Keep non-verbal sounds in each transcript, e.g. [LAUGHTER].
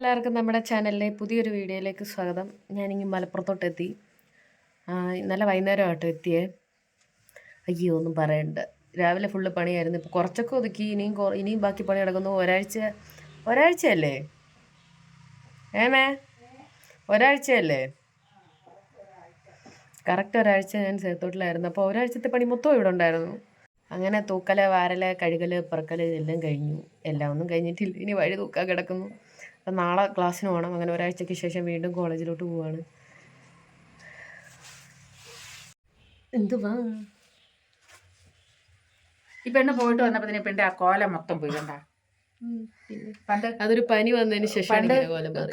എല്ലാവർക്കും നമ്മുടെ ചാനലിലെ പുതിയൊരു വീഡിയോയിലേക്ക് സ്വാഗതം. ഞാനിങ്ങ് മലപ്പുറത്തോട്ടെത്തി. ഇന്നലെ വൈകുന്നേരം ആട്ടോ എത്തിയേ. അയ്യോ ഒന്നും പറയണ്ട. രാവിലെ ഫുള്ള് പണിയായിരുന്നു. ഇപ്പോൾ കുറച്ചൊക്കെ ഒതുക്കി ഇനിയും ഇനിയും ബാക്കി പണി കിടക്കുന്നു ഒരാഴ്ച ഒരാഴ്ചയല്ലേ? ഏമേ ഒരാഴ്ചയല്ലേ? കറക്റ്റ് ഒരാഴ്ച ഞാൻ ചേർത്തോട്ടിലായിരുന്നു അപ്പോൾ ഒരാഴ്ചത്തെ പണി മൊത്തം ഇവിടെ ഉണ്ടായിരുന്നു. അങ്ങനെ തൂക്കൽ വാരൽ കഴുകൽ പറക്കൽ എല്ലാം കഴിഞ്ഞു. എല്ലാം ഒന്നും കഴിഞ്ഞിട്ടില്ല. ഇനി വഴി തൂക്കാൻ കിടക്കുന്നു. അപ്പം നാളെ ക്ലാസ്സിന് പോകണം അങ്ങനെ ഒരാഴ്ചയ്ക്ക് ശേഷം വീണ്ടും കോളേജിലോട്ട് പോവാണ്. എന്തുവാ? ഈ പെണ്ണ് പോയിട്ട് വന്നപ്പോ പെണ്ണിന്റെ ആ കോലം മൊത്തം പോയി കണ്ട? പണ്ട് അതൊരു പനി വന്നതിന് ശേഷം പണ്ട്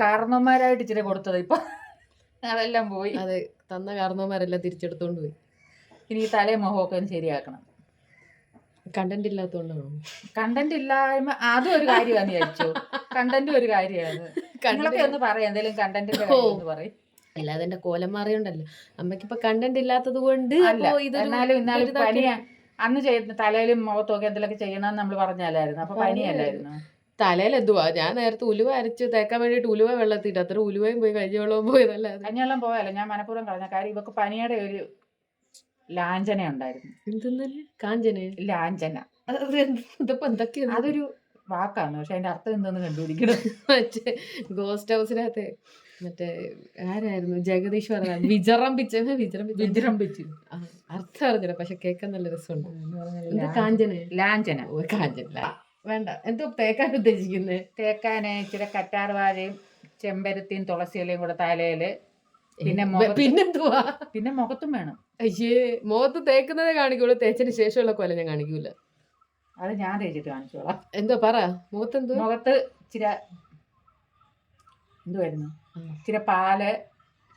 കാരണവന്മാരായിട്ട് ഇച്ചിരി കൊടുത്തത്. ഇപ്പൊ അതെല്ലാം പോയി. അതെ തന്ന കാരണവന്മാരെല്ലാം തിരിച്ചെടുത്തോണ്ട് പോയി. ഇനി ഈ തലയും മുഖമൊക്കെ ഒന്ന് ശരിയാക്കണം. കണ്ടന്റ് ഇല്ലാത്തതുകൊണ്ടാണോ കണ്ടന്റ് ഇല്ലായ്മ അതും ഒരു കാര്യമാണ് വിചാരിച്ചു. കണ്ടന്റ് ഒരു കാര്യമാണ്. കണ്ടൊക്കെ ഒന്ന് പറയാം എന്തെങ്കിലും കണ്ടന്റിന്റെ കാര്യം ഒന്ന് പറയും. അല്ലാതെ എന്റെ കോലം മാറിയോണ്ടല്ലോ. അമ്മയ്ക്ക് ഇപ്പൊ കണ്ടന്റ് ഇല്ലാത്തത് കൊണ്ട് എന്നാലും ഇന്നാലും പനിയാ അന്ന് ചെയ്യുന്ന തലയിലും മുഖത്തൊക്കെ എന്തെങ്കിലുമൊക്കെ ചെയ്യണമെന്ന് നമ്മൾ പറഞ്ഞാലായിരുന്നു. അപ്പൊ പനിയല്ലായിരുന്നു തലയിൽ എന്തുവാ ഞാൻ നേരത്തെ ഉലുവ അരച്ച് തേക്കാൻ വേണ്ടിയിട്ട് ഉലുവ വെള്ളത്തിട്ട് അത്ര ഉലുവയും പോയി കഴിഞ്ഞ വെള്ളവും പോയതല്ലാതെ. കഞ്ഞെല്ലാം പോയാലോ ഞാൻ മനഃപൂർവം കളഞ്ഞ കാര്യം ഇവക്ക് പനിയുടെ ഒരു ലാഞ്ചന ഉണ്ടായിരുന്നു എന്തെന്നല്ലേ കാഞ്ചനെ ലാഞ്ചന ഇതിപ്പോ എന്തൊക്കെയാണ്? അതൊരു വാക്കാണ്. പക്ഷെ അതിന്റെ അർത്ഥം എന്തെന്ന് കണ്ടുപിടിക്കണം. [LAUGHS] മറ്റേ ഗോസ്റ്റ് ഹൗസിനകത്തെ മറ്റേ ആരായിരുന്നു? ജഗദീഷ് വിജറമ്പിച്ചു വിജൃംഭിച്ചു. ആ, അർത്ഥം അറിഞ്ഞില്ല. പക്ഷെ കേൾക്കാൻ നല്ല രസമുണ്ട്. എന്താ കാഞ്ചനെ? ലാഞ്ചന ഓ കാഞ്ചന. വേണ്ട. എന്തോ തേക്കാൻ ഉദ്ദേശിക്കുന്നത് തേക്കാന് ഇച്ചിരി കറ്റാർവാഴയും ചെമ്പരത്തിയും തുളസിയിലയും കൂടെ തലയിൽ പിന്നെ പിന്നെന്തുവാ? പിന്നെ മുഖത്തും വേണം. അയ്യേ മുഖത്ത് തേക്കുന്നതേ കാണിക്കുള്ളൂ തേച്ചതിന് ശേഷമുള്ള കൊല ഞാൻ കാണിക്കൂല. അത് ഞാൻ തേച്ചിട്ട് കാണിച്ചോളാം. എന്തോ പറ മുഖത്ത് എന്തോ മുഖത്ത് ഇച്ചിരി എന്തുവായിരുന്നു? ഇച്ചിരി പാൽ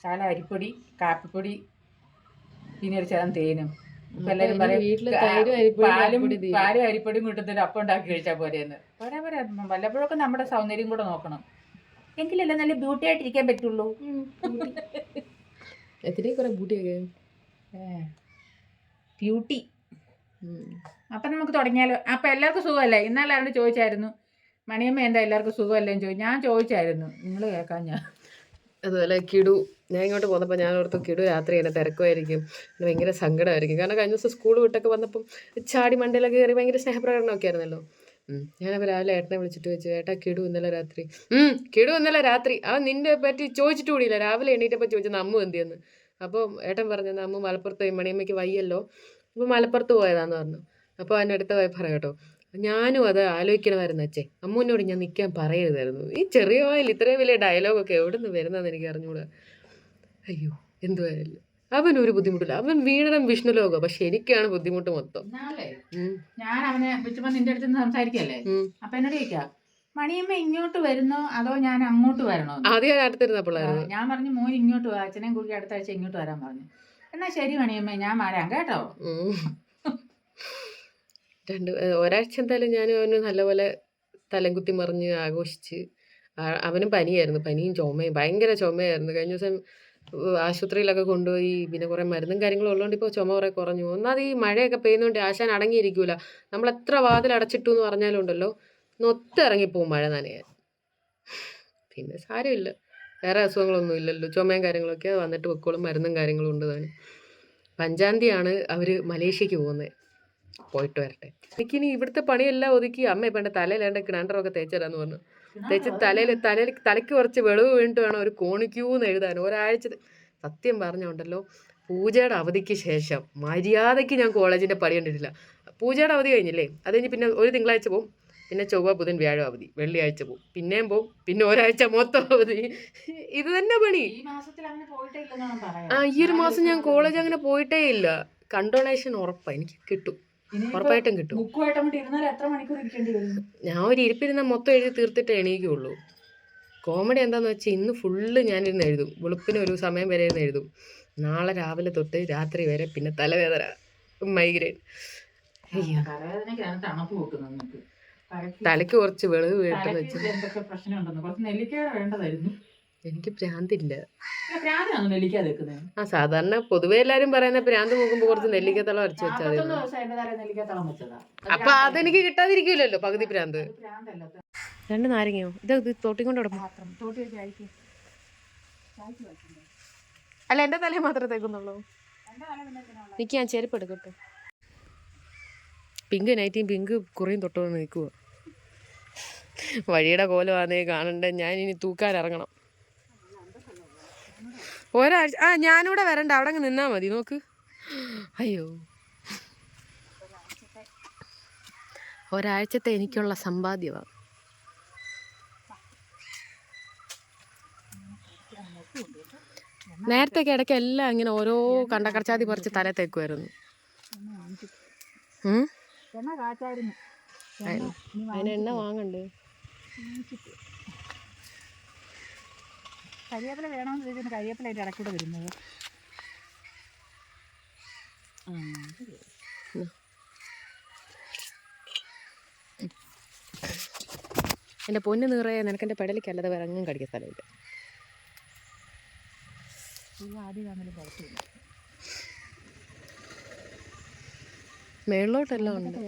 ശാല അരിപ്പൊടി കാപ്പിപ്പൊടി പിന്നെ ഒരു ശതം തേനും. ഇപ്പൊ എല്ലാരും പറയും വീട്ടിൽ "ആ, തൈരും അരിപ്പൊടി പാലും കാപ്പിപ്പൊടി തീരും." പാലും അരിപ്പൊടിയും കിട്ടുന്നതിന് അപ്പം ഉണ്ടാക്കി കഴിച്ചാൽ പോരെയെന്ന് പോരാ പോരാ വല്ലപ്പോഴൊക്കെ നമ്മുടെ സൗന്ദര്യം കൂടെ നോക്കണം. എങ്കിലല്ലേ നല്ല ബ്യൂട്ടി ആയിട്ടിരിക്കാൻ പറ്റുള്ളൂ. എത്രയും കുറെ ബൂട്ടിയൊക്കെ ബ്യൂട്ടി അപ്പം നമുക്ക് തുടങ്ങിയാലോ? അപ്പം എല്ലാവർക്കും സുഖമല്ലേ? ഇന്നലെ ആരോട് ചോദിച്ചായിരുന്നു മണിയമ്മ എന്താ എല്ലാവർക്കും സുഖമല്ലേ? എന്ന് ചോദിച്ചു. ഞാൻ ചോദിച്ചായിരുന്നു നിങ്ങൾ കേൾക്കാൻ ഞാൻ അതുപോലെ കിടു. ഞാൻ ഇങ്ങോട്ട് പോന്നപ്പോൾ ഞാൻ ഓർത്തു കിടു രാത്രി എന്നെ തിരക്കുമായിരിക്കും. ഭയങ്കര സങ്കടമായിരിക്കും. കാരണം കഴിഞ്ഞ ദിവസം സ്കൂൾ വിട്ടൊക്കെ വന്നപ്പം ചാടി മണ്ടയിലൊക്കെ കയറി ഭയങ്കര സ്നേഹപ്രകടനമൊക്കെ ആയിരുന്നല്ലോ. ഞാനപ്പോൾ രാവിലെ ഏട്ടനെ വിളിച്ചിട്ട് വെച്ചു ഏട്ടാ കിടു ഇന്നലെ രാത്രി. ഉം കിടു ഇന്നലെ രാത്രി. അവൻ നിന്നെ പറ്റി ചോദിച്ചിട്ട് കൂടിയില്ല. രാവിലെ എണീറ്റപ്പോൾ ചോദിച്ചത് അമ്മു എന്തിയെന്ന്. അപ്പോൾ ഏട്ടൻ പറഞ്ഞു അമ്മു മലപ്പുറത്ത് മണിയമ്മയ്ക്ക് വയ്യല്ലോ. അപ്പോൾ മലപ്പുറത്ത് പോയതാന്ന് പറഞ്ഞു. അപ്പോൾ അതിന്റെ അടുത്ത പോയി പറയാം കേട്ടോ. ഞാനും അത് ആലോചിക്കണമായിരുന്നു അച്ഛേ. അമ്മൂനോട് ഞാൻ നിൽക്കാൻ പറയരുതായിരുന്നു. ഈ ചെറിയ വായിൽ ഇത്രയും വലിയ ഡയലോഗൊക്കെ എവിടെ നിന്ന് വരുന്നതെന്ന് എനിക്ക് അറിഞ്ഞുകൂടാ അയ്യോ എന്തുവായാലും. അവനൊരു ബുദ്ധിമുട്ടില്ല. അവൻ വീണനം വിഷ്ണു ലോകം പക്ഷെ എനിക്കാണ് ബുദ്ധിമുട്ട് മൊത്തം. ഞാൻ അവനെ നിന്റെ അടുത്ത് നിന്ന് സംസാരിക്കല്ലേ? ഉം. അപ്പൊ എന്നോട് ചോദിക്കാം മണിയമ്മ ഇങ്ങോട്ട് വരുന്നോ അതോ ഞാൻ അങ്ങോട്ട് വരണോ? ആദ്യം ഞാൻ അടുത്തിരുന്നപ്പോഴായിരുന്നു ഞാൻ പറഞ്ഞു മോൻ ഇങ്ങോട്ട് വാ അച്ഛനെയും കൂടി അടുത്ത ആഴ്ച ഇങ്ങോട്ട് വരാൻ പറഞ്ഞു. എന്നാ ശരി മണിയമ്മ ഞാൻ വരാം കേട്ടോ. രണ്ട് ഒരാഴ്ച എന്തായാലും ഞാൻ അവന് നല്ലപോലെ തലം കുത്തി മറിഞ്ഞ് ആഘോഷിച്ച് അവനും പനിയായിരുന്നു പനിയും ചുമയും ഭയങ്കര ചുമയായിരുന്നു. കഴിഞ്ഞ ദിവസം ആശുപത്രിയിലൊക്കെ കൊണ്ടുപോയി പിന്നെ കുറേ മരുന്നും കാര്യങ്ങളും ഉള്ളതുകൊണ്ട് ഇപ്പോൾ ചുമ കുറേ കുറഞ്ഞു ഒന്നാമത് ഈ മഴയൊക്കെ പെയ്യുന്നതുകൊണ്ട് ആശാൻ അടങ്ങിയിരിക്കൂല. നമ്മൾ എത്ര വാതിൽ അടച്ചിട്ടു എന്ന് പറഞ്ഞാലും ഉണ്ടല്ലോ നൊത്തിറങ്ങിപ്പോവും മഴ നനയാൻ. പിന്നെ സാരമില്ല. വേറെ അസുഖങ്ങളൊന്നും ഇല്ലല്ലോ. ചുമയും കാര്യങ്ങളൊക്കെ വന്നിട്ട് പൊക്കോളും മരുന്നും കാര്യങ്ങളും ഉണ്ട് താനും. അഞ്ചാം തീയതിയാണ് അവർ മലേഷ്യക്ക് പോകുന്നത്. പോയിട്ട് വരട്ടെ. എനിക്കിനി ഇവിടുത്തെ പണിയെല്ലാം ഒതുക്കി അമ്മ ഇപ്പം എന്റെ തലയിലേണ്ട കിണാണ്ടറൊക്കെ തേച്ചരാന്ന് പറഞ്ഞു. തേച്ച് തലയിൽ തലയിൽ തലയ്ക്ക് കുറച്ച് വെളിവ് വീണിട്ട് വേണം ഒരു കോണിക്യൂന്ന് എഴുതാൻ. ഒരാഴ്ച സത്യം പറഞ്ഞുണ്ടല്ലോ. പൂജയുടെ അവധിക്ക് ശേഷം മര്യാദയ്ക്ക് ഞാൻ കോളേജിന്റെ പണി കണ്ടിട്ടില്ല. പൂജയുടെ അവധി കഴിഞ്ഞില്ലേ? അത് കഴിഞ്ഞ് പിന്നെ ഒരു തിങ്കളാഴ്ച പോകും പിന്നെ ചൊവ്വ ബുധൻ വ്യാഴം അവധി. വെള്ളിയാഴ്ച പോകും പിന്നെയും പോകും പിന്നെ ഒരാഴ്ച മൊത്തം അവധി. ഇത് തന്നെ പണി. ആ ഈ ഒരു മാസം ഞാൻ കോളേജ് അങ്ങനെ പോയിട്ടേ ഇല്ല. കണ്ടോണേഷൻ ഉറപ്പാണ് എനിക്ക് കിട്ടും. ഉറപ്പായിട്ടും കിട്ടും. ഞാൻ ഒരു ഇരിപ്പിരുന്ന മൊത്തം എഴുതി തീർത്തിട്ട് എണീക്കുള്ളൂ. കോമഡി എന്താന്ന് വെച്ചാൽ ഇന്ന് ഫുള്ള് ഞാനിരുന്ന് എഴുതും. വെളുപ്പിന് ഒരു സമയം വരെ ഇരുന്ന് എഴുതും. നാളെ രാവിലെ തൊട്ട് രാത്രി വരെ പിന്നെ തലവേദന മൈഗ്രെയിൻ തലയ്ക്ക് കുറച്ച് വെളിവ് വീട്ടെന്ന് വെച്ചാൽ എനിക്ക് ഭ്രാന്തില്ല. പ്രാന്താണോ നെല്ലിക്ക വെക്കുന്നത് ആ സാധാരണ പൊതുവെ എല്ലാരും പറയുന്ന ഭ്രാന്ത് പോകുമ്പോ കുറച്ച് നെല്ലിക്കത്തളം അരച്ച് വെച്ചാൽ മതി നാൽപ്പത്തൊന്ന് ദിവസം എന്റെ തല നെല്ലിക്ക തളം വെച്ചതാ? അപ്പൊ അതെനിക്ക് കിട്ടാതിരിക്കൂലല്ലോ പകുതി ഭ്രാന്ത്. പ്രാന്തല്ല രണ്ട് നാരങ്ങയോ? ഇത് ഇത് തോട്ടി കൊണ്ട് കൊടുക്കും. പാത്രം തോട്ടി വെച്ച് അഴിക്ക്. അല്ല എന്റെ തലേ മാത്രമേ തേക്കുന്നുള്ളൂ. എനിക്ക് ഞാൻ ചെരുപ്പ് എടുക്കട്ടെ. പിങ്ക് നൈറ്റിയും പിങ്ക് കുറേയും തൊട്ടുകൊണ്ട് നിൽക്കുക വഴിയുടെ കോലമാണേ കാണണ്ടേ ഞാൻ ഇനി തൂക്കാൻ ഇറങ്ങണം ഒരാഴ്ച ആ ഞാനിവിടെ വരണ്ട. അവിടെ അങ്ങ് നിന്നാ മതി. നോക്ക്. അയ്യോ. ഒരാഴ്ചത്തെ എനിക്കുള്ള സമ്പാദ്യമാണ് നേരത്തെ ഇടയ്ക്ക് എല്ലാം ഇങ്ങനെ ഓരോ കണ്ടക്കടച്ചാതി പറിച്ച് തല തേക്കുമായിരുന്നു അതിന് എണ്ണ വാങ്ങണ്ടേ? കരിവേപ്പില വേണമെന്ന് ചോദിച്ചാൽ കരിയേപ്പില അതിന്റെ ഇടക്കൂടെ വരുന്നത്. എന്റെ പൊന്ന് നിറയെ നിനക്ക് എന്റെ പെടലിക്കല്ലാതെ വേറെ എങ്ങും കടിക്കാൻ സ്ഥലമില്ല. മേളിലോട്ടെല്ലാം ഉണ്ട്?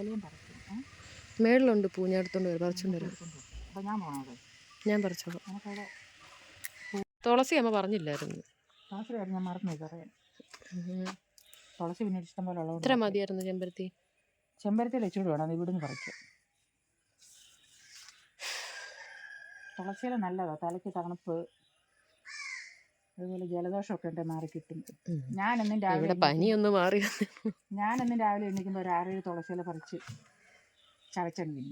മേളിലുണ്ട് പൂ ഞാൻ എടുത്തോണ്ട് വരും. പറിച്ചോണ്ട് വരും. ഞാൻ പറിച്ചോളാം. തുളസി അമ്മ പറഞ്ഞില്ലായിരുന്നു. ഞാൻ മറന്നു പറയാൻ. തുളസി പിന്നെ ഇഷ്ടം പോലെ ഇത്ര മതിയായിരുന്നു ചെമ്പരത്തി. ചെമ്പരത്തിയിൽ വെച്ചോട് വേണം അത് ഇവിടുന്ന് പറിക്കാം തുളസിയില നല്ലതാ തലയ്ക്ക് തണുപ്പ് അതുപോലെ ജലദോഷമൊക്കെ ഉണ്ട് മാറി കിട്ടും. ഞാനെന്നും രാവിലെ പനിയൊന്നും മാറി ഞാനെന്നും രാവിലെ എണീക്കുമ്പോൾ ഒരു ആറേഴ് തുളസിയില പറിച്ച് തിന്നും.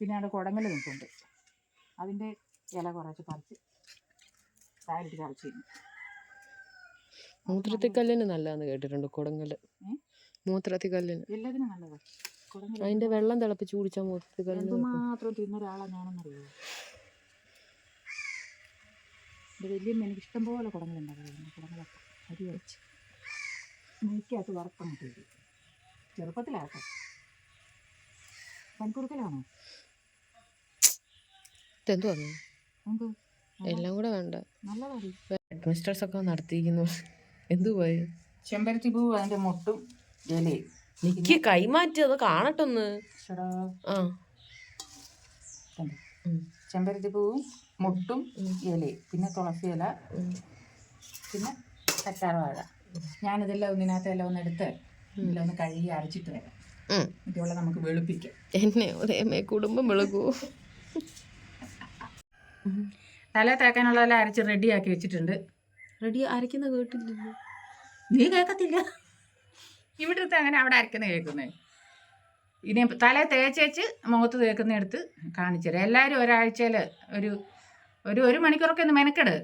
പിന്നെ അവിടെ കുടങ്ങൽ നിൽപ്പുണ്ട്. അതിന്റെ ഇല കുറച്ച് പറിച്ച് ചവച്ച് മൂത്രത്തി മൂത്രത്തിക്കല്ലിന് നല്ലതാന്ന് കേട്ടിട്ടുണ്ട് കുടങ്ങൽ മൂത്രത്തി മൂത്രത്തിക്കല്ലിന്. എല്ലാത്തിനും കുടങ്ങൽ അതിന്റെ വെള്ളം തിളപ്പിച്ച് കുടിച്ചാൽ മൂത്രത്തിക്കല്ലിന് എന്തുമാത്രം തിന്ന ഒരാളാ ഞാനെന്നറിയോ? വലിയ എനിക്ക് ഇഷ്ടംപോലെ കുടങ്ങളുണ്ടായിരുന്നു കുടങ്ങളൊക്കെ അരി വെച്ച് നെയ്ക്കകത്ത് വറുത്തങ്ങോട്ട് വരും ചെറുപ്പത്തിലാട്ടോ. പനിക്കുറുക്കലാണോ എന്ത് എല്ലാം കൂടെ വേണ്ട. മിസ്റ്റേഴ്സ് ഒക്കെ നടത്തിയിരിക്കുന്നു. എന്തുപോയി ചെമ്പരത്തി പൂവ് അതിന്റെ മുട്ടും ഇലയും. എനിക്ക് കൈമാറ്റി അത് കാണട്ടൊന്ന്. ആ? ചെമ്പരത്തി പൂവും മുട്ടും. ഇലയും. പിന്നെ തുളസി ഇല. പിന്നെ കറ്റാർവാഴ. ഞാനിതെല്ലാം ഒന്നിനകത്ത് എല്ലാം ഒന്ന് എടുത്ത് എല്ലാം ഒന്ന് കഴുകി അരച്ചിട്ട് വരാം. ഇതുപോലെ നമുക്ക് വെളുപ്പിക്കാം. എന്നെ കുടുംബം വിളകൂ [LAUGHS] തല തേക്കാനുള്ളതെല്ലാം അരച്ച് റെഡിയാക്കി വെച്ചിട്ടുണ്ട്. റെഡി അരയ്ക്കുന്ന കേട്ടില്ലല്ലോ നീ കേൾക്കത്തില്ല ഇവിടുത്തെ അങ്ങനെ അവിടെ അരക്കുന്ന കേൾക്കുന്നേ. ഇനി തല തേച്ചേച്ച് മുഖത്ത് തേക്കുന്ന എടുത്ത് കാണിച്ചു തരാം. എല്ലാവരും ഒരാഴ്ചയിൽ ഒരു ഒരു ഒരു മണിക്കൂറൊക്കെ ഒന്ന് മെനക്കെട്.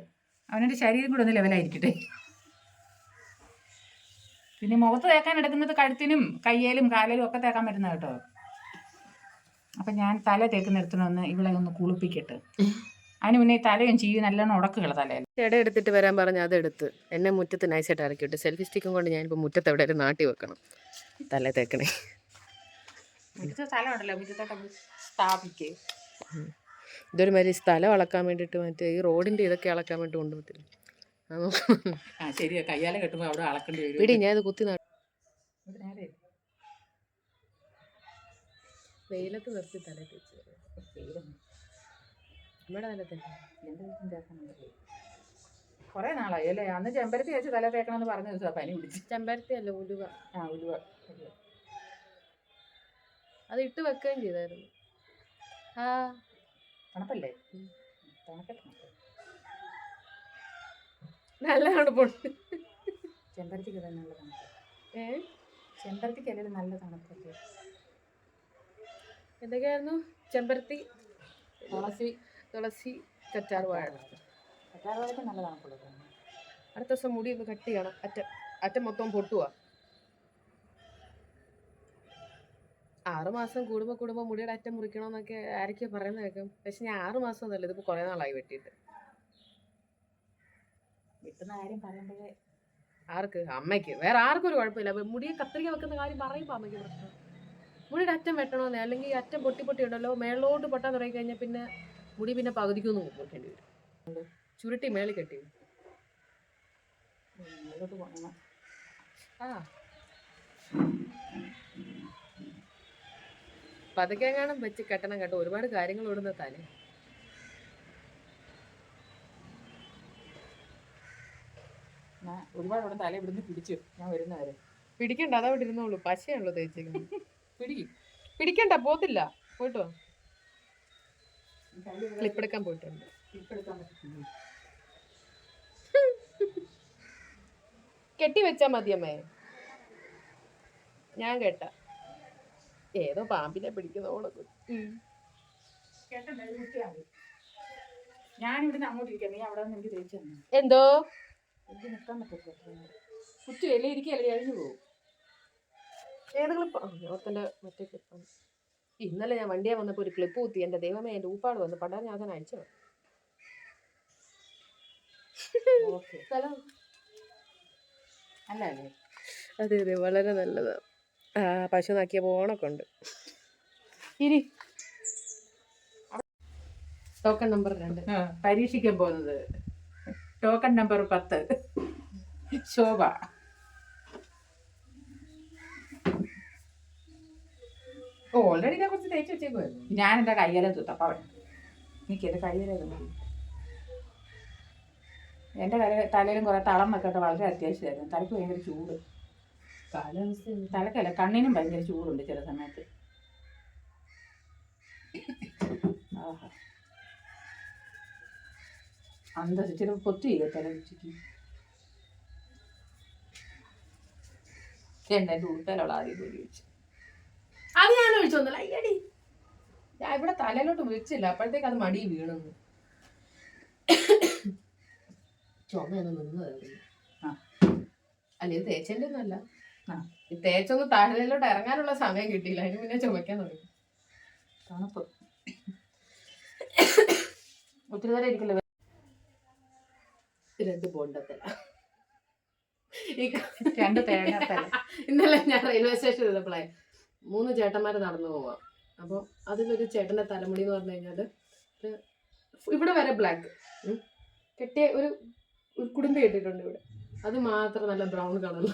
അവനൊരു ശരീരം കൂടെ ഒന്ന് ലെവലായിരിക്കട്ടെ പിന്നെ മുഖത്ത് തേക്കാൻ എടുക്കുന്നത് കഴുത്തിനും കയ്യേലും കാലിലും ഒക്കെ തേക്കാൻ പറ്റുന്ന കേട്ടോ. അപ്പം ഞാൻ തല തേക്കുന്നിടത്തിനൊന്ന് ഇവിടെ ഒന്ന് കുളിപ്പിക്കട്ടെ. അതിന് മുന്നേ തലയും ചെയ്യും നല്ലോണം ഉടക്കുകൾ തലയിൽ. ചേട്ടൻ എടുത്തിട്ട് വരാൻ പറഞ്ഞ അതെടുത്ത് എന്നെ മുറ്റത്ത് നൈസായിട്ട് ഇറക്കിയിട്ട് സെൽഫി സ്റ്റിക്കും കൊണ്ട് ഞാനിപ്പോൾ മുറ്റത്ത് എവിടെ ഒരു നാട്ടി വെക്കണം. തല തേക്കണേ. മുറ്റത്തെ സ്ഥലം ഉണ്ടല്ലോ മുറ്റത്തോട്ടൊക്കെ സ്ഥാപിക്കേ. ഇതൊരു മാതിരി സ്ഥലം അളക്കാൻ വേണ്ടിയിട്ട് മറ്റേ ഈ റോഡിന്റെ ഇതൊക്കെ അളക്കാൻ വേണ്ടി കൊണ്ടുപോകത്തില്ല? ആ ശരിയാ. കയ്യാലെ കെട്ടുമ്പോൾ അവിടെ അളക്കേണ്ടി വരും. പിടി ഞാൻ ഇത് കുത്തി നട്ടു വെയിലത്ത് നിർത്തി തല തേച്ച് നമ്മുടെ തല നല്ല കുറേ നാളായി അല്ലേ? അന്ന് ചെമ്പരത്തി വെച്ച് തല തേക്കണമെന്ന് പറഞ്ഞ ദിവസമാണ് പനി പിടിച്ച് ചെമ്പരത്തി അല്ല ഉലുവ. ആ ഉലുവ. അത് ഇട്ട് വെക്കുകയും ചെയ്തായിരുന്നു. ആ. തണുപ്പല്ലേ. നല്ല തണുപ്പുണ്ട് ചെമ്പരത്തിക്ക് തന്നെ നല്ല തണുപ്പ്. ഏ? ചെമ്പരത്തിക്ക് അല്ലെങ്കിൽ നല്ല തണുപ്പല്ലേ എന്തൊക്കെയായിരുന്നു? ചെമ്പരത്തി. തുളസി. തുളസി കറ്റാർ വാഴ. അടുത്ത ദിവസം മുടി ഒന്ന് കട്ട് ചെയ്യണം. അറ്റം അറ്റം മൊത്തം പൊട്ടുക ആറുമാസം കൂടുമ്പോൾ കൂടുമ്പോൾ മുടിയുടെ അറ്റം മുറിക്കണമെന്നൊക്കെ ആരൊക്കെ പറയുന്നത് കേൾക്കും. പക്ഷെ ഞാൻ ആറ് മാസം ഒന്നുമല്ല ഇതിപ്പോൾ കുറേ നാളായി വെട്ടിയിട്ട്. വെട്ടുന്ന കാര്യം പറയുമ്പോഴേ ആർക്ക്? അമ്മയ്ക്ക്. വേറെ ആർക്കും ഒരു കുഴപ്പമില്ല. മുടിയെ കത്രിക വെക്കുന്ന കാര്യം പറയുമ്പോൾ അമ്മയ്ക്ക് പ്രശ്നം. മുടിയുടെ അറ്റം വെട്ടണമെന്നേ അല്ലെങ്കിൽ അറ്റം പൊട്ടി പൊട്ടി ഉണ്ടല്ലോ മേളിലോട്ട് പൊട്ടാൻ തുടങ്ങി കഴിഞ്ഞാൽ പിന്നെ മുടി പിന്നെ പകുതിക്കൊന്ന് മുറിക്കേണ്ടി വരും. ചുരുട്ടി മേളിൽ കെട്ടി ആ. പതക്കെങ്ങാനും വെച്ച് കെട്ടണം കേട്ടോ. ഒരുപാട് കാര്യങ്ങൾ ഞാൻ ഒരുപാട് ഇവിടെ തല ഇവിടുന്ന് പിടിച്ചു. ഞാൻ വരുന്നവരെ പിടിക്കണ്ട അതാ ഇവിടെ ഇരുന്നോളൂ. പശയാണല്ലോ തേച്ചേക്കുന്നത്. [LAUGHS] പിടിക്കും. പിടിക്കണ്ട പോത്തില്ല. പോയിട്ടോ? ക്ലിപ്പ് എടുക്കാൻ പോയിട്ടുണ്ട് എടുക്കാൻ കെട്ടി വെച്ചാ മതിയമ്മേ. ഞാൻ കേട്ട. ഏതോ പാമ്പിനെ പിടിക്കുന്ന ഓളൊക്കെ കേട്ടണ്ടേ കുത്തിയാൽ മതി. ഞാൻ ഇവിടുന്ന് അങ്ങോട്ട് ഇരിക്കാം. നീ അവിടെ നിന്ന് എനിക്ക് തേച്ചു എന്തോ? എനിക്ക് നിൽക്കാൻ പറ്റത്തില്ല കുത്തി വലിയ ഇരിക്കുകയല്ലേ കഴിഞ്ഞു പോകും ഏത് ക്ലിപ്പ് ഓർത്തന്റെ മറ്റേ ക്ലിപ്പാണ് ഇന്നലെ ഞാൻ വണ്ടിയെ വന്നപ്പോൾ ഒരു ക്ലിപ്പ് കുത്തി. എന്റെ ദൈവമേ എന്റെ ഊപ്പാട് വന്ന് തന്നെ അയച്ചു ഓക്കെ. അല്ല അല്ലേ? അതെ അതെ വളരെ നല്ലതാ. ആ പശു നാക്കിയ പോണൊക്കെ ഉണ്ട്. ഇരി. ടോക്കൺ നമ്പർ രണ്ട്. പരീക്ഷിക്കാൻ പോകുന്നത്. ടോക്കൺ നമ്പർ പത്ത്. ശോഭ. ഓൾറെഡി ഞാൻ കുറച്ച് തേച്ച് വെച്ചേക്കുമായിരുന്നു ഞാൻ എന്റെ കയ്യിലെ തുത്തപ്പ എനിക്ക് എന്റെ കയ്യിലെ തല തലയിലും കുറേ തളം വെക്കട്ടെ വളരെ അത്യാവശ്യമായിരുന്നു. തലയ്ക്ക് ഭയങ്കര ചൂട്. തലക്കല്ല കണ്ണിനും ഭയങ്കര ചൂടുണ്ട് ചില സമയത്ത്. ആഹാ. അന്തസ് പൊത്തു ചെയ്യ തല ഉച്ചയ്ക്ക് എന്നെ ഉൾത്തലുള്ള ആദ്യം പോയി വെച്ചു. അത് ഞാൻ ഒഴിച്ചു വന്നല്ല. അയ്യടി. ഞാൻ ഇവിടെ തലയിലോട്ട് വെച്ചില്ല. അപ്പോഴത്തേക്ക് അത് മടി വീണെന്ന്. ചുമയൊന്ന് നിന്നതായിരുന്നു ആ. അല്ല ഇത് തേച്ചതിന്റെ ഒന്നല്ല. ആ. ഈ തേച്ചൊന്ന് താഴെയിലോട്ട് ഇറങ്ങാനുള്ള സമയം കിട്ടിയില്ല. അതിന് പിന്നെ ചുമക്കാൻ തുടങ്ങി. തണുപ്പ്. ഒത്തിരി നേരം ഇരിക്കില്ല? രണ്ട് ബോണ്ടത്തല രണ്ട് തേങ്ങാത്തല ഇന്നലെ ഞാൻ റെയിൽവേ സ്റ്റേഷനിൽ ഇരുന്നപ്പോഴേ മൂന്ന് ചേട്ടന്മാർ നടന്നു പോവാം. അപ്പോൾ അതിലൊരു ചേട്ടന്റെ തലമുടി എന്ന് പറഞ്ഞു കഴിഞ്ഞാൽ ഇവിടെ വരെ ബ്ലാക്ക് കെട്ടിയ ഒരു ഒരു കുടുംബം കെട്ടിയിട്ടുണ്ട് ഇവിടെ. അത് മാത്രം നല്ല ബ്രൗൺ കളറിൽ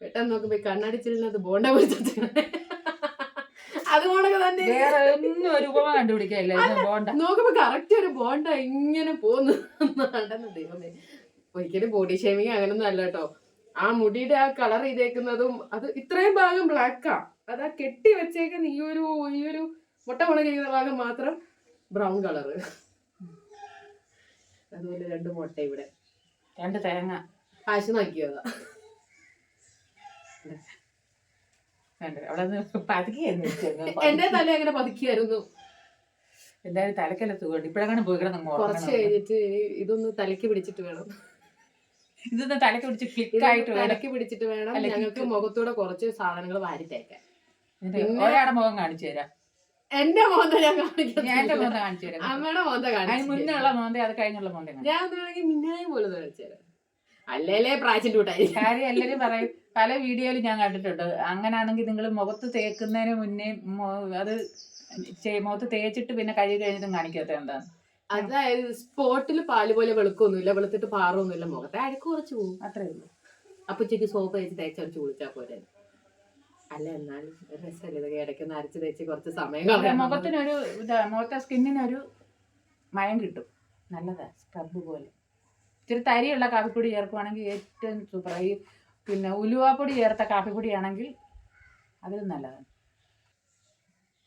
പെട്ടെന്ന് നോക്കുമ്പോൾ കണ്ണടിച്ചിരുന്നത് ബോണ്ട പിടിച്ചിട്ട് [LAUGHS] അതുകൊണ്ടൊക്കെ തന്നെ. വേറെ ഒന്നും ഒരു ഉപമ കണ്ടുപിടിക്കാനില്ല. ഇത് നോക്കുമ്പോ കറക്റ്റ് ഒരു ബോണ്ട ഇങ്ങനെ പോന്നു നടന്ന് ദൈവമേ. ഒരിക്കലും ബോഡി ഷേമിങ് അങ്ങനൊന്നും അല്ല കേട്ടോ. ആ മുടിയുടെ ആ കളർ ചെയ്തേക്കുന്നതും അത് ഇത്രയും ഭാഗം ബ്ലാക്കാ അത് കെട്ടി വെച്ചേക്കുന്ന ഈ ഒരു ഈ ഒരു മുട്ട മുളകിക്കുന്ന ഭാഗം മാത്രം ബ്രൗൺ കളർ അതുപോലെ രണ്ട് മുട്ട ഇവിടെ. രണ്ട് തേങ്ങ. കാശ് നോക്കിയതാ. എന്റെ തല അങ്ങനെ പതുക്കിയായിരുന്നു. എന്തായാലും തലക്കല്ല സുഖമുണ്ട്. ഇപ്പഴങ്ങനെ പോയി കിടന്നു കുറച്ച്. കഴിഞ്ഞിട്ട് ഇതൊന്ന് തലക്ക് പിടിച്ചിട്ട് വേണം. ഇതൊന്ന് തലക്ക് പിടിച്ച് ക്ലിക്ക് ആയിട്ട് വേണം. തലയ്ക്ക് പിടിച്ചിട്ട് വേണം. ഞങ്ങൾക്ക് മുഖത്തൂടെ കുറച്ച് സാധനങ്ങൾ വാരി തേക്കാൻ. പിന്നെ- ഒരാടെ മുഖം കാണിച്ചു തരാം. എന്റെ മോന്ത ഞാൻ ഞാൻ എന്റെ മോന്ത കാണിച്ചു തരാം. അമ്മയുടെ മോന്ത അതിന് കാണിച്ചു മുന്നേ ഉള്ള മോന്ത അത് കഴിഞ്ഞുള്ള മോന്ത കാണിച്ചു ഞാൻ വേണമെങ്കിൽ മിന്നായി പോലെ കാണിച്ചു തരാം. അല്ലേലേ പ്രാച്ചിന്റെ കൂട്ടായി കാര്യം എല്ലാരും പറയും പല വീഡിയോയിലും ഞാൻ കണ്ടിട്ടുണ്ട്. അങ്ങനാണെങ്കിൽ നിങ്ങൾ മുഖത്ത് തേക്കുന്നതിന് മുന്നേ മൊ- അത് ചെ- മുഖത്ത് തേച്ചിട്ട് പിന്നെ കഴുകി കഴിഞ്ഞിട്ടും കാണിക്കാത്ത എന്താണ്? അതായത് സ്പോട്ടിൽ പാൽ പോലെ വെളുക്കൊന്നുമില്ല വെളുത്തിട്ട് പാറൊന്നുമില്ല മുഖത്തെ അഴുക്ക് കുറച്ച് പോകും അത്രേ ഉള്ളൂ. അപ്പൊ ഉച്ചയ്ക്ക് സോപ്പ് വെച്ച് തേച്ചടിച്ച് കുളിച്ചാൽ പോരെ അല്ല എന്നാലും രസമല്ലേ ഇതൊക്കെ ഇടയ്ക്കൊന്ന് അരച്ച് തേച്ച് കുറച്ച് സമയം കളയാം മുഖത്തിനൊരു ഇതാ മുഖത്തെ സ്കിന്നിനൊരു മയം കിട്ടും. നല്ലതാ സ്ക്രബ് പോലെ. ഇച്ചിരി തരിയുള്ള കാപ്പിപ്പൊടി ചേർക്കുവാണെങ്കിൽ ഏറ്റവും സൂപ്പർ ഈ പിന്നെ ഉലുവാപ്പൊടി ചേർത്ത കാപ്പിപ്പൊടിയാണെങ്കിൽ അതിലും നല്ലതാണ്.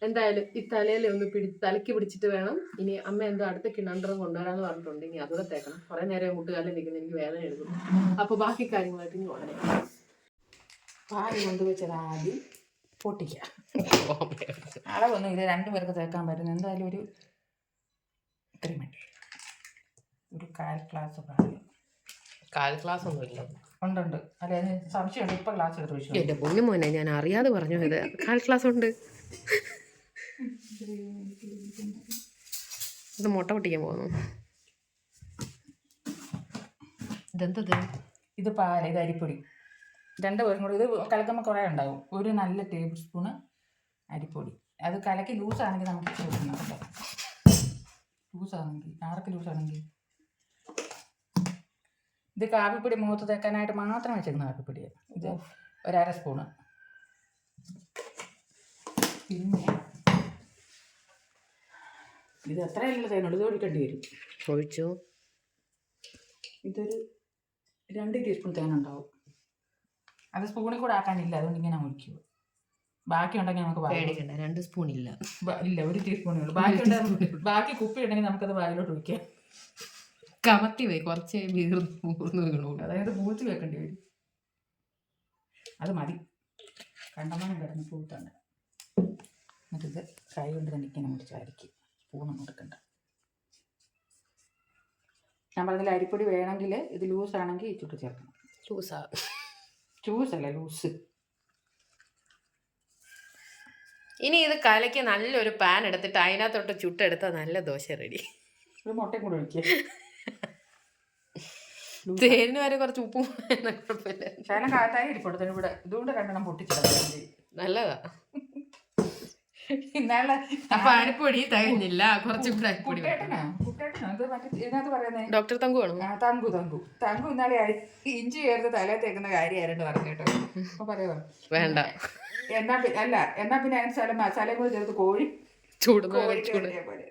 എന്തായാലും ഈ തലയിൽ ഒന്ന് പിടി തലയ്ക്ക് പിടിച്ചിട്ട് വേണം. ഇനി അമ്മ എന്തോ അടുത്ത കിണണ്ടറും കൊണ്ടുവരാന്ന് പറഞ്ഞിട്ടുണ്ട്. ഇനി അതുകൂടെ തേക്കണം. കുറെ നേരം കൂട്ടുകാലിൽ നിൽക്കുന്ന എനിക്ക് വേദന എടുക്കും. അപ്പോൾ ബാക്കി കാര്യങ്ങളായിട്ട് ഇനി ഉടനെ. പാൽ കൊണ്ടുവച്ചത് ആദ്യം പൊട്ടിക്കുക. അളവൊന്നും ഇത് രണ്ടു പേർക്ക് തേക്കാൻ പറ്റുന്ന എന്തായാലും ഒരു ഇത്രയും മതി ഒരു കാൽ ഗ്ലാസ് പാൽ. കാൽ ക്ലാസ് ഒന്നും ഇല്ല. ഉണ്ടുണ്ട് അല്ല സംശയമുണ്ട്. ഇപ്പം ഗ്ലാസ് എടുത്ത് പൊന്നു മോനെ ഞാൻ അറിയാതെ പറഞ്ഞു. ഇത് കാൽ ക്ലാസ് ഉണ്ട്. ഇത് മുട്ട പൊട്ടിക്കാൻ പോകുന്നു. ഇതെന്തത് ഇത് പാല ഇത് അരിപ്പൊടി. രണ്ട് പേരും കൂടി. ഇത് കലക്കുമ്പോൾ കുറേ ഉണ്ടാവും. ഒരു നല്ല ടേബിൾ സ്പൂണ് അരിപ്പൊടി. അത് കലക്കി ലൂസാണെങ്കിൽ നമുക്ക് കേട്ടോ. ലൂസാണെങ്കിൽ ആർക്ക് ലൂസാണെങ്കിൽ ഇത് കാപ്പിപ്പൊടി മുഖത്ത് തേക്കാനായിട്ട് മാത്രം വെച്ചിരുന്ന കാപ്പിപ്പൊടി ഇത് ഒരര സ്പൂണ് പിന്നെ ഇത് അത്രയല്ല തേനോട് ഇത് ഒഴിക്കേണ്ടി വരും. ഒഴിച്ചു? ഇതൊരു രണ്ട് ടീസ്പൂൺ തേനുണ്ടാവും അത് സ്പൂണിൽ കൂടെ ആക്കാനില്ല അതുകൊണ്ട് ഇങ്ങനെ ഒഴിക്കുക. ബാക്കി ഉണ്ടെങ്കിൽ നമുക്ക് പേടിക്കണ്ട രണ്ട് സ്പൂൺ ഇല്ല. ഇല്ല ഒരു ടീസ്പൂണേ ഉള്ളൂ. ബാക്കി ഉണ്ടെങ്കിൽ ബാക്കി കുപ്പി ഉണ്ടെങ്കിൽ നമുക്കത് വായിലോട്ട് ഒഴിക്കാം. കമത്തി പോയി കുറച്ച് വീർന്ന് ഊർന്ന് വീണു അതായത് പൂത്തി വെക്കേണ്ടി വരും. അത് മതി. കണ്ടമാനം കിടന്ന് പൂത്തണ്ട. എന്നിട്ടിത് കൈ കൊണ്ട് തന്നെ ഇങ്ങനെ മുടിച്ചായിരിക്കും പൂണം കൊടുക്കണ്ട ഞാൻ പറഞ്ഞില്ല അരിപ്പൊടി വേണമെങ്കിൽ ഇത് ലൂസ് ആണെങ്കിൽ ഈ ചുട്ട് ചേർക്കണം. ലൂസാ ജ്യൂസ് അല്ല ലൂസ് ഇനി ഇത് കലയ്ക്ക് നല്ലൊരു പാൻ എടുത്തിട്ട് അതിനകത്തോട്ട് ചുട്ടെടുത്താൽ നല്ല ദോശ റെഡി ഒരു മുട്ടയും കൂടെ ഒഴിക്കുക [LAUGHS] തേനിന് വരെ കുറച്ച് ഉപ്പും [LAUGHS] കുഴപ്പമില്ല. ഇരിപ്പുണ്ട്. ഇവിടെ ഇതുകൊണ്ട് രണ്ടെണ്ണം പൊട്ടിച്ചിടാം. നല്ലതാ. ഇന്നാളെ അപ്പൊ അരിപ്പൊടി തികഞ്ഞില്ല കുറച്ചും കൂടെ അരിപ്പൊടി. കുട്ടേട്ടനാ? കുട്ടേട്ടനാ? ഇത് മറ്റേ ഇതിനകത്ത് പറയുന്നേ. ഡോക്ടർ തങ്കു ആണോ ആ, തങ്കു തങ്കു. തങ്കു ഇന്നാളെ ഇഞ്ചി ചേർത്ത് തലയിൽ തേക്കുന്ന കാര്യമായിരുന്നു പറഞ്ഞു കേട്ടോ. അപ്പൊ പറയുക വേണ്ട. എന്നാ അല്ല എന്നാ പിന്നെ അതിന് സ്ഥലം മസാലയും കൂടി ചേർത്ത് കോഴി. പോലെ.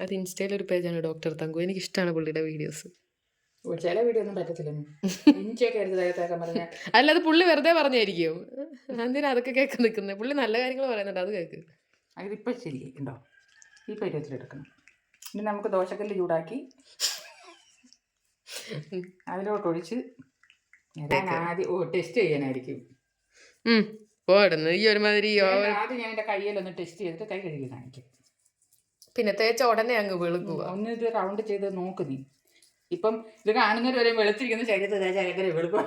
അത് ഇൻസ്റ്റയിൽ ഒരു പേജാണ് ഡോക്ടർ തങ്കു. എനിക്ക് ഇഷ്ടമാണ് പുള്ളിയുടെ വീഡിയോസ്. ചില വീഡിയോ ഒന്നും പറ്റത്തില്ല. ഇഞ്ചിയൊക്കെ എടുത്ത് തലയിൽ തേക്കാൻ പറഞ്ഞ അല്ല പുള്ളി വെറുതെ പറഞ്ഞായിരിക്കും. എന്തിനാ അതൊക്കെ കേൾക്കാൻ നിൽക്കുന്നത് പുള്ളി നല്ല കാര്യങ്ങൾ പറയുന്നുണ്ട് അത് കേൾക്ക് അതിപ്പോൾ ശരി ഉണ്ടോ ഈ പരുവത്തിലെടുക്കണം ഇനി നമുക്ക് ദോശക്കല്ല് ചൂടാക്കി അതിലോട്ട് ഒഴിച്ച് ഞാൻ ആദ്യം ഓ ടെസ്റ്റ് ചെയ്യാനായിരിക്കും. പോടുന്നു ഈ ഒരുമാതിരി ആദ്യം ഞാൻ എന്റെ കയ്യിലൊന്ന് ടെസ്റ്റ് ചെയ്തിട്ട് കൈ കഴുകി കാണിക്കും പിന്നെ തേച്ച ഉടനെ അങ്ങ് വെളുക്കുക ഒന്ന് ഇത് റൗണ്ട് ചെയ്ത് നോക്ക് നീ. ഇപ്പം ഇത് കാണുന്നവർ വരെ വെളുത്തിരിക്കുന്ന. ശരീരത്തിൽ തേച്ച ഭയങ്കര വെളുപ്പം.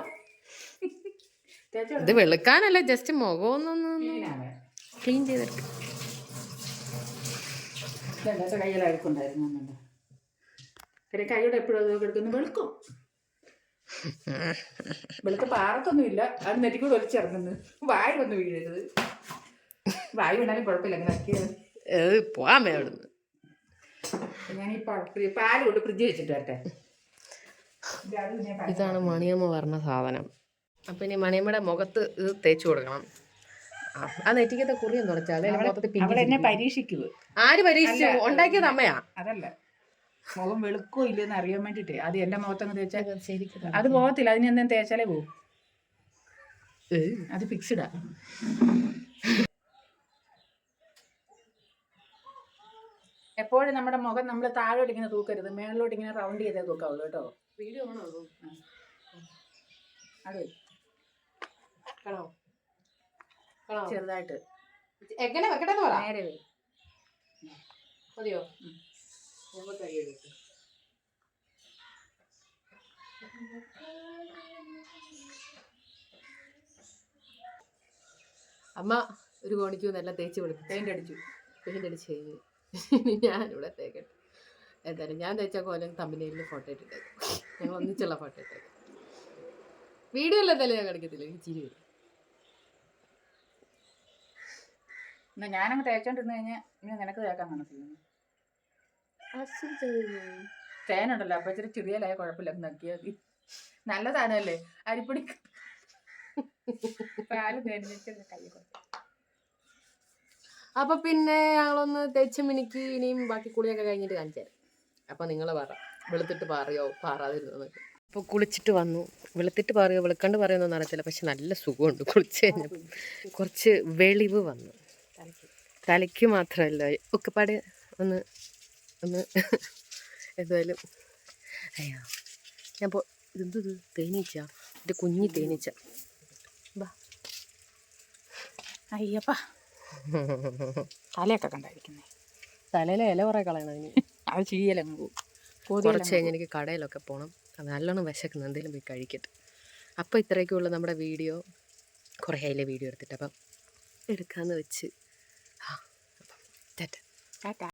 ഇത് വെളുക്കാനല്ല ജസ്റ്റ് മുഖമൊന്നും ക്ലീൻ ചെയ്തെടുക്കും. കയ്യിൽ അഴുക്കുണ്ടായിരുന്നു പിന്നെ കൈയോടെ എപ്പോഴും എടുക്കുന്നു വെളുക്കും. വെളുത്ത അത് നെറ്റിക്കൂടെ ഒലിച്ചിറങ്ങുന്നു വായു വന്ന് വീഴരുത്. വായു വീണാലും കുഴപ്പമില്ല അങ്ങനെ ആക്കിയത് പോവാൻ വേ ഞാൻ ഈ പാൽ കൊണ്ട് ഫ്രിഡ്ജ് വെച്ചിട്ട് വരട്ടെ. ഇതാണ് മണിയമ്മ പറഞ്ഞ സാധനം. അപ്പം ഇനി മണിയമ്മയുടെ മുഖത്ത് ഇത് തേച്ച് കൊടുക്കണം. ആ, നെറ്റിക്കത്തെ കുറിയും തുടച്ചാൽ പരീക്ഷിക്കുക ആര് പരീക്ഷിച്ചു? ഉണ്ടാക്കിയത് അമ്മയാ? അതല്ല. മുഖം വെളുക്കോ ഇല്ലെന്ന് അറിയാൻ വേണ്ടിട്ട്. അത് എന്റെ മുഖത്തങ്ങ് തേച്ചാൽ ശരിക്കും അത് പോകത്തില്ല അതിന് എന്തെങ്കിലും തേച്ചാലേ പോകും അത് ഫിക്സ്ഡാ എപ്പോഴും നമ്മുടെ മുഖം നമ്മൾ താഴോട്ട് ഇങ്ങനെ തൂക്കരുത്. മേളിലോട്ട് ഇങ്ങനെ റൗണ്ട് ചെയ്തേ തൂക്കാവുള്ളൂ കേട്ടോ. വീഡിയോ ആണോ അത്? കാണോ കാണോ ചെറുതായിട്ട്. എങ്ങനെ വെക്കട്ടെ പറ. നേരെ വരും. മതിയോ? ഉം. ഞങ്ങൾ കൈ എടുക്കും അമ്മ ഒരു കോണിക്ക് നല്ല തേച്ച് വിളിച്ചു പെയിന്റ് അടിച്ചു. പെയിന്റ് അടിച്ച് കഴിഞ്ഞു. ഇനി ഞാനിവിടെ തേക്കട്ടെ. എന്തായാലും ഞാൻ തേച്ച കോലം തമ്മിലേലിൽ ഫോട്ടോ ഇട്ടിട്ടേക്കും. ഞങ്ങൾ ഒന്നിച്ചുള്ള ഫോട്ടോ വീഡിയോ അല്ലേ എന്തായാലും ഞാൻ കാണിക്കത്തില്ല? എനിക്ക് ചിരി വരും. എന്നാ ഞാനങ്ങ് തേച്ചോണ്ടിരുന്ന് കഴിഞ്ഞാൽ ഇനി നിനക്ക് തേക്കാൻ കാണത്തില്ല. തേനുണ്ടല്ലോ അപ്പൊ ഇച്ചിരി ചെറിയലായ കുഴപ്പമില്ല. നോക്കിയാൽ മതി. നല്ല സാധനമല്ലേ? അരിപ്പൊടി. പാൽ തേനിച്ച് കൈ കൊടുത്തു. അപ്പൊ പിന്നെ ഞങ്ങളൊന്ന് തേച്ച് മിനിക്ക് ഇനിയും ബാക്കി കുളിയൊക്കെ കഴിഞ്ഞിട്ട് കാണിച്ചു തരാം അപ്പൊ നിങ്ങൾ പറ. വെളുത്തിട്ട് പാറിയോ പാറാതിരുന്നു അപ്പോൾ കുളിച്ചിട്ട് വന്നു. വെളുത്തിട്ട് പാറിയോ വെളുക്കണ്ട് പറയുന്നൊന്നും അറിയത്തില്ല. പക്ഷെ നല്ല സുഖമുണ്ട് കുളിച്ച് കഴിഞ്ഞപ്പോൾ കുറച്ച് വെളിവ് വന്നു. തലയ്ക്ക്. മാത്രമല്ല. ഒക്കെ പാടെ ഒന്ന് ഒന്ന് എന്തായാലും. അയ്യോ. ഞാൻ പോ ഇതെന്തത് തേനീച്ച. എന്റെ കുഞ്ഞി തേനീച്ച. ബാ. അയ്യപ്പ. [LAUGHS] തലയൊക്കെ കണ്ടായിരിക്കുന്നേ. തലയിലെ ഇല കുറേ കളയണം അത് ചെയ്യലങ്ങ് പോകും കുറച്ച് കഴിഞ്ഞ് എനിക്ക് കടയിലൊക്കെ പോകണം അത് നല്ലോണം വിശക്കുന്നു. എന്തെങ്കിലും പോയി കഴിക്കട്ടെ. അപ്പോൾ ഇത്രയൊക്കെയുള്ള നമ്മുടെ വീഡിയോ. കുറേ അതിലെ വീഡിയോ എടുത്തിട്ട്. അപ്പം എടുക്കാമെന്ന് വെച്ച്. ആ അപ്പം ടാറ്റ. ടാറ്റാ.